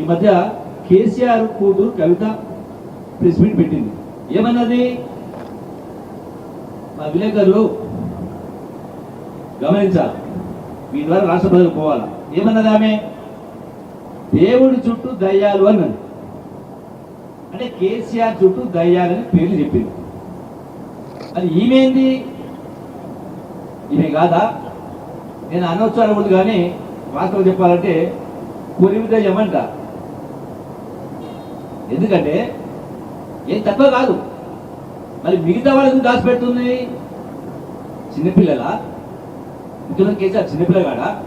ఈ మధ్య కేసీఆర్ కూతురు కవిత ప్రెస్ మీట్ పెట్టింది. ఏమన్నది? మా విలేకరులు గమనించాలి మీ ద్వారా రాష్ట్ర ప్రజలు పోవాలా? ఏమన్నది ఆమె? దేవుడి చుట్టూ దయ్యాలు అన్నది. అంటే కేసీఆర్ చుట్టూ దయ్యాలని పేర్లు చెప్పింది. అది ఈమెంది? ఈమె కాదా? నేను అనొచ్చు ఉంది కానీ వాస్తవం చెప్పాలంటే కొరివి దయ్యం అంట ఎందుకంటే ఏం తక్కువ కాదు. మరి మిగతా వాళ్ళకి దాచిపెడుతుంది చిన్నపిల్లల? ఇంతలో కేసీఆర్ చిన్నపిల్లగాడా?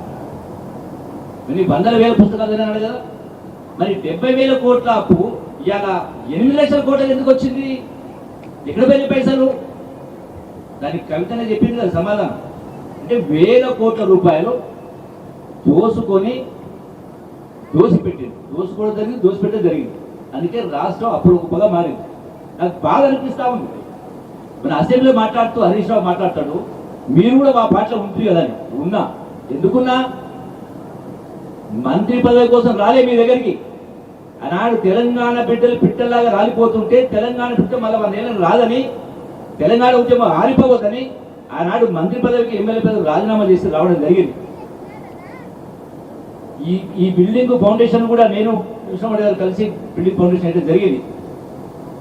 మరి వందల వేల పుస్తకాలు తిన్నాడు కదా. మరి డెబ్బై వేల కోట్ల అప్పు ఇవాళ ఎనిమిది లక్షల కోట్ల ఎందుకు వచ్చింది? ఎక్కడ పోయిన పైసలు? దానికి కవితనే చెప్పింది కదా సమాధానం. అంటే వేల కోట్ల రూపాయలు దోసుకొని దోసిపెట్టింది. దోసుకోవడం జరిగింది దోసిపెట్టడం జరిగింది. అందుకే రాష్ట్రం అప్పుడు గొప్పగా మారింది. నాకు బాగా అనిపిస్తా ఉంది. మన అసెంబ్లీలో మాట్లాడుతూ హరీష్ రావు మాట్లాడతాడు. మీరు కూడా మా పాటలో ఉంటుంది కదా అని. ఉన్నా. ఎందుకున్నా? మంత్రి పదవి కోసం రాలే మీ దగ్గరికి. ఆనాడు తెలంగాణ బిడ్డలు పిట్టల్లాగా రాలిపోతుంటే తెలంగాణ బిడ్డ మళ్ళీ మన నేలను రాదని తెలంగాణ ఉద్యమం ఆరిపోవద్దని ఆనాడు మంత్రి పదవికి ఎమ్మెల్యే పదవి రాజీనామా చేసి రావడం జరిగింది. ఈ ఈ బిల్డింగ్ ఫౌండేషన్ కూడా నేను కృష్ణమణి గారు కలిసి బిల్డింగ్ ఫౌండేషన్ అయితే జరిగింది.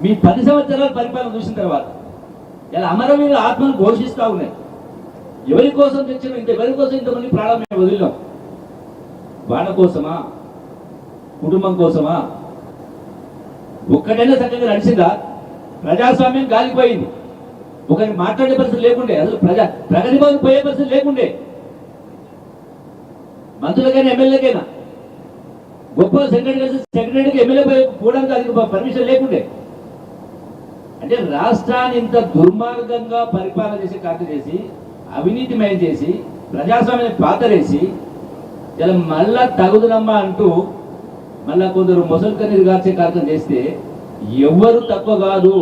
మీ పది సంవత్సరాల పరిపాలన చూసిన తర్వాత ఇలా అమరవీరుల ఆత్మను ఘోషిస్తూ ఉన్నాయి. ఎవరి కోసం తెచ్చిన ఇంత ఎవరి కోసం ఇంతమంది ప్రాణం మేము వదిలినాం? వాళ్ళ కోసమా? కుటుంబం కోసమా? ఒక్కటైనా చక్కగా నడిచిందా? ప్రజాస్వామ్యం గాలిపోయింది ఒకరికి మాట్లాడే పరిస్థితి లేకుండే అసలు ప్రజా ప్రగతి పోయే పరిస్థితి లేకుండే. మంత్రులకైనా ఎమ్మెల్యేకైనా గొప్ప సెక్రటరీ కలిసి సెక్రటరీకి ఎమ్మెల్యే పోవడానికి అది పర్మిషన్ లేకుండే. అంటే రాష్ట్రాన్ని ఇంత దుర్మార్గంగా పరిపాలన చేసి కట్టు చేసి అవినీతిమయం చేసి ప్రజాస్వామ్యాన్ని పాతరేసి ఇలా మళ్ళా తగుదనమ్మా అంటూ మళ్ళా కొందరు ముసలి కన్నీరు గార్చే కార్యక్రమం చేస్తే ఎవ్వరు తక్కువ కాదు.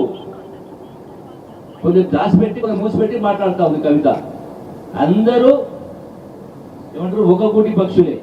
కొంచెం దాచిపెట్టి కొంచెం మూసిపెట్టి మాట్లాడుతూ ఉంది కవిత. అందరూ ఏమంటారు ఒక కోటి పక్షులే